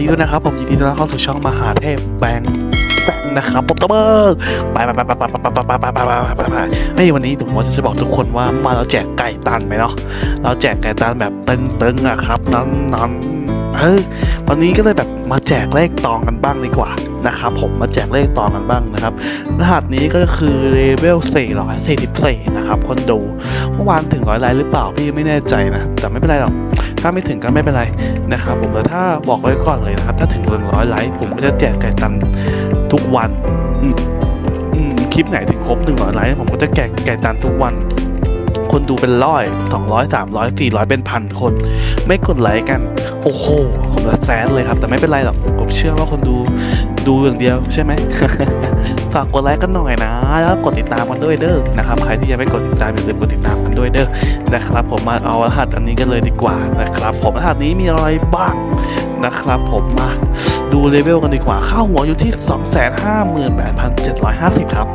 ดีด้วยนะครับ ผมยินดีต้อนรับเข้าสู่ช่องมหาเทพแบงค์แบงค์นะครับผมตบมือไปไปไปไปไปไปไปไปไปไปไปไปไปเฮ้ยวันนี้ผมจะบอกทุกคนว่ามาเราแจกไก่ตันไหมเนาะเราแจกไก่ตันแบบตึงๆอะครับนั้นนั้นเออวันนี้ก็เลยแบบมาแจกเลขตองกันบ้างดีกว่านะครับผมมาแจกเลขตองกันบ้างนะครับ รหัสนี้ก็คือเลเวล444นะครับคนดูเมื่อวานถึงร้อยไลค์หรือเปล่าพี่ไม่แน่ใจนะแต่ไม่เป็นไรหรอก ถ้าไม่ถึงก็ไม่เป็นไรนะครับผมแต่ถ้าบอกไว้ก่อนเลยนะครับ ถ้าถึงหนึ่งร้อยไลค์ผมก็จะแจกไก่ตันทุกวันอืมคลิปไหนถึงครบหนึ่งร้อยไลค์ผมก็จะแจกไก่ตันทุกวัน คนดูเป็นร้อยสองร้อยสามร้อยสี่ร้อยเป็นพันคน ไม่กดไลค์กัน โอ้โหผมละแสนเลยครับ แต่ไม่เป็นไรหรอกผมเชื่อว่าคนดู ดูอย่างเดียวใช่ไหมฝากกดไลค์กันหน่อยนะ แล้วกดติดตามกันด้วยเด้อนะครับใครที่ยังไม่กดติดตามอย่าลืมกดติดตามกันด้วยเด้อนะครับ ผมมาเอารหัสอันนี้กันเลยดีกว่านะครับ ผมรหัสนี้มีอะไรบ้างนะครับ ผมมาดูเลเวลกันดีกว่าค่าหัวอยู่ที่ 258,750 ครับ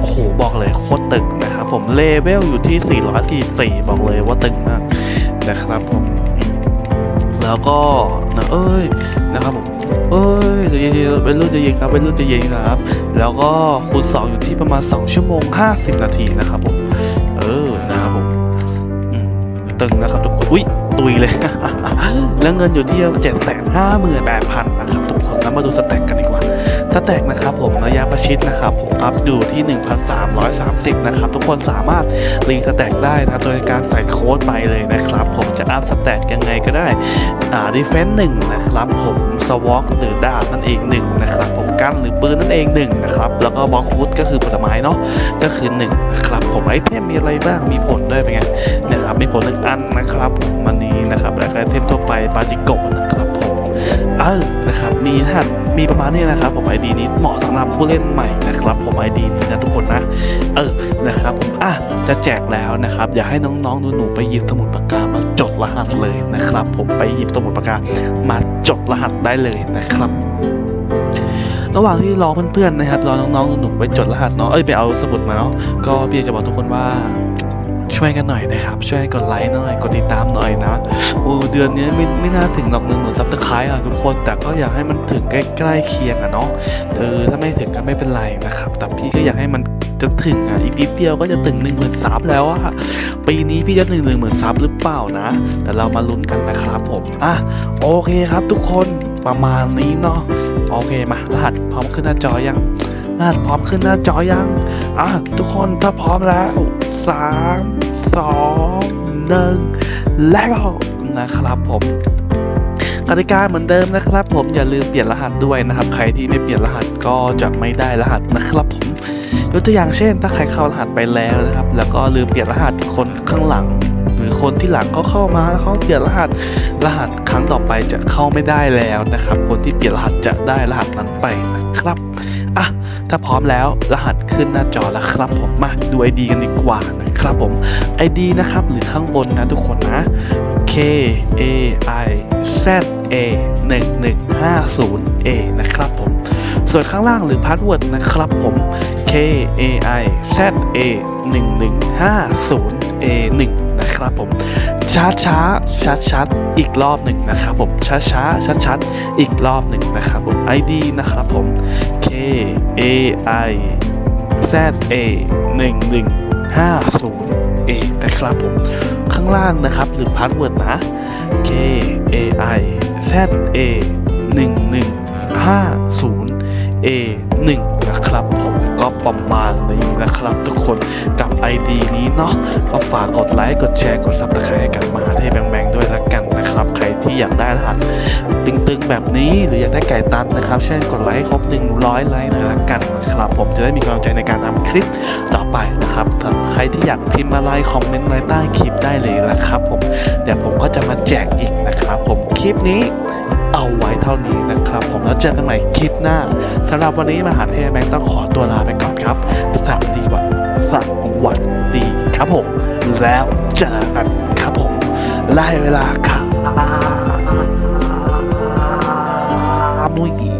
โอ้โหบอกเลยโคตรตึงนะครับผมเลเวลอยู่ที่ 444 บอกเลยว่าตึงมากนะครับผมอืมแล้วก็นะเอ้ยนะครับผม เอ้ยจะเย็นๆเป็นรุ่นจะเย็นครับเป็นรุ่นจะเย็นครับ แล้วก็คูณ2อยู่ที่ประมาณ 2 ชั่วโมง 50 นาทีนะครับผม เออ นะครับผมตึงนะครับทุกคน อุ้ยตุยเลย แล้วเงินอยู่ที่เจ็ดแสนห้าหมื่นแปดพันนะครับทุกคน มาดูสแต็กกันดีกว่าสแต็กนะครับผมระยะประชิดนะครับผมอัพอยู่ที่ 1,330 นะครับ ทุกคนสามารถรีสแต็กได้นะโดยการใส่โค้ดไปเลยนะครับ ผมจะอัพสแต็กยังไงก็ได้อ่าดีเฟนต์หนึ่งนะครับผมสวอกหรือดาบนั่นเองหนึ่งนะครับผมกั้นหรือปืนนั่นเองหนึ่งนะครับแล้วก็บล็อกฟุตก็คือผลไม้เนาะก็คือหนึ่งนะครับผมไอเทมมีอะไรบ้างมีผลด้วยเป็นไงนะครับมีผลหนึ่งอันนะครับผมวันนี้นะครับแล้วก็ไอเทมทั่วไปปาจิโกะนะครับ เออนะครับมีท่านมีประมาณนี้นะครับ ผมไอดีนี้เหมาะสำหรับผู้เล่นใหม่นะครับ ผมไอดีนี้นะทุกคนนะ เออนะครับผมอะจะแจกแล้วนะครับ อยากให้น้องๆหนูๆไปหยิบสมุดปากกามาจดรหัสเลยนะครับ ผมไปหยิบสมุดปากกามาจดรหัสได้เลยนะครับระหว่างที่รอเพื่อนๆนะครับรอน้องๆหนูๆไปจดรหัสเนาะเอ้ยไปเอาสมุดมาเนาะก็พี่จะบอกทุกคนว่า ช่วยกันหน่อยนะครับ ช่วยกดไลค์หน่อย กดติดตามหน่อยนะโอ้เดือนนี้ไม่ไม่น่าถึงหรอกหนึ่งหมื่นซับสไครต์อะทุกคน แต่ก็อยากให้มันถึงใกล้ๆเคียงอะเนาะเออถ้าไม่ถึงก็ไม่เป็นไรนะครับ แต่พี่ก็อยากให้มันจะถึงอะอีกนิดเดียวก็จะถึงหนึ่งหมื่นซับแล้วอะปีนี้พี่จะถึงหนึ่งหมื่นซับหรือเปล่านะ แต่เรามาลุ้นกันนะครับผมอะโอเคครับ ทุกคนประมาณนี้เนาะโอเคมารหัสพร้อมขึ้นหน้าจอยังรหัสพร้อมขึ้นหน้าจอยัง อะ ทุกคนถ้าพร้อมแล้ว สามสองหนึ่งแล้วนะครับผมกติกาเหมือนเดิมนะครับผมอย่าลืมเปลี่ยนรหัสด้วยนะครับ ใครที่ไม่เปลี่ยนรหัสก็จะไม่ได้รหัสนะครับผมยกตัวอย่างเช่น ถ้าใครเข้ารหัสไปแล้วนะครับ แล้วก็ลืมเปลี่ยนรหัสคนข้างหลัง หรือคนที่หลังก็เข้ามาแล้วเขาเปลี่ยนรหัสรหัสครั้งต่อไปจะเข้าไม่ได้แล้วนะครับ คนที่เปลี่ยนรหัสจะได้รหัสนั้นไปนะครับ อะถ้าพร้อมแล้วรหัสขึ้นหน้าจอแล้วครับผมมาดู ID กันดีกว่านะครับผม ID นะครับหรือข้างบนนะทุกคนนะ K A I Z A 1 1 5 0 A นะครับผม ส่วนข้างล่างหรือพาสเวิร์ดนะครับผม K A I Z A 1 1 5 0 A 1นะครับผมช้าช้าชัดชัดอีกรอบหนึ่งนะครับผมช้าช้าชัดชัดอีกรอบหนึ่งนะครับผม ID นะครับผม K A I Z A 1 1 5 0 A นะครับผม ข้างล่างนะครับหรือพาสเวิร์ดนะ K A I Z A 1 1 5 0 A 1นะครับผมก็ประมาณนี้นะครับทุกคนกับ ID นี้เนาะก็ฝากกดไลค์ กดแชร์ กดซับสไครต์กันมาให้แบงๆด้ว ที่อยากได้รหัสตึงๆแบบนี้หรืออยากได้ไก่ตันนะครับเช่นกดไลค์ให้ครบ 100 ไลค์หน่อยละกันนะครับผมจะได้มีกำลังใจในการทำคลิปต่อไปนะครับใครที่อยากพิมพ์อะไรคอมเมนต์อะไรใต้คลิปได้เลยนะครับผมเดี๋ยวผมก็จะมาแจกอีกนะครับผมคลิปนี้เอาไว้เท่านี้นะครับ ผมแล้วเจอกันใหม่คลิปหน้าสำหรับวันนี้มหาเทพแบงค์ต้องขอตัวลาไปก่อนครับสวัสดีวันสวัสดีครับผม แล้วเจอกันครับผม ได้เวลาค่ะมุย